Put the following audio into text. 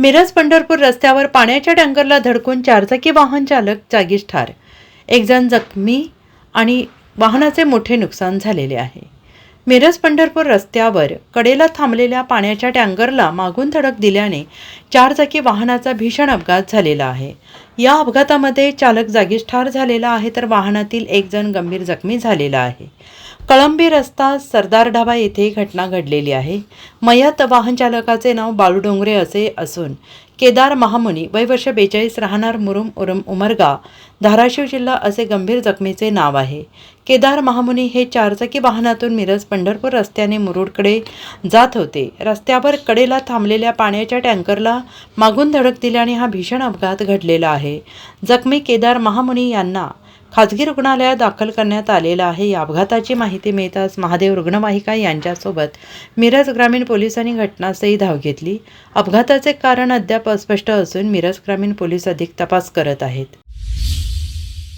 मिरज पंढरपूर रस्त्यावर पाण्याच्या टँकरला धडकून चारचाकी वाहन चालक जागीच ठार. एकजण जखमी आणि वाहनाचे मोठे नुकसान झालेले आहे. मिरज पंढरपूर रस्त्यावर कडेला थांबलेल्या पाण्याच्या टँकरला मागून धडक दिल्याने चारचाकी वाहनाचा भीषण अपघात झालेला आहे. या अपघातामध्ये चालक जागीच ठार झालेला आहे तर वाहनातील एक जण गंभीर जखमी झालेला आहे. कळंबी रस्ता सरदार ढाबा येथे ही घटना घडलेली आहे. मयत वाहन चालकाचे नाव बाळू डोंगरे असे असून केदार महामुनी वय वर्ष बेचाळीस राहणार मुरुम उरम उमरगा धाराशिव जिल्हा असे गंभीर जखमीचे नाव आहे. केदार महामुनी हे चारचाकी वाहनातून मिरज पंढरपूर रस्त्याने मुरुडकडे जात होते. रस्त्यावर कडेला थांबलेल्या पाण्याच्या टँकरला मागून धडक दिल्याने हा भीषण अपघात घडलेला आहे. आहे. जखमी केदार महामुनी यांना खाजगी रुग्णालयात दाखल करण्यात आलेला आहे. या अपघाताची माहिती मिळताच महादेव रुग्णवाहिका यांच्यासोबत मिरज ग्रामीण पोलिसांनी घटनास्थळी धाव घेतली. अपघाताचे कारण अद्याप अस्पष्ट असून मिरज ग्रामीण पोलीस अधिक तपास करत आहेत.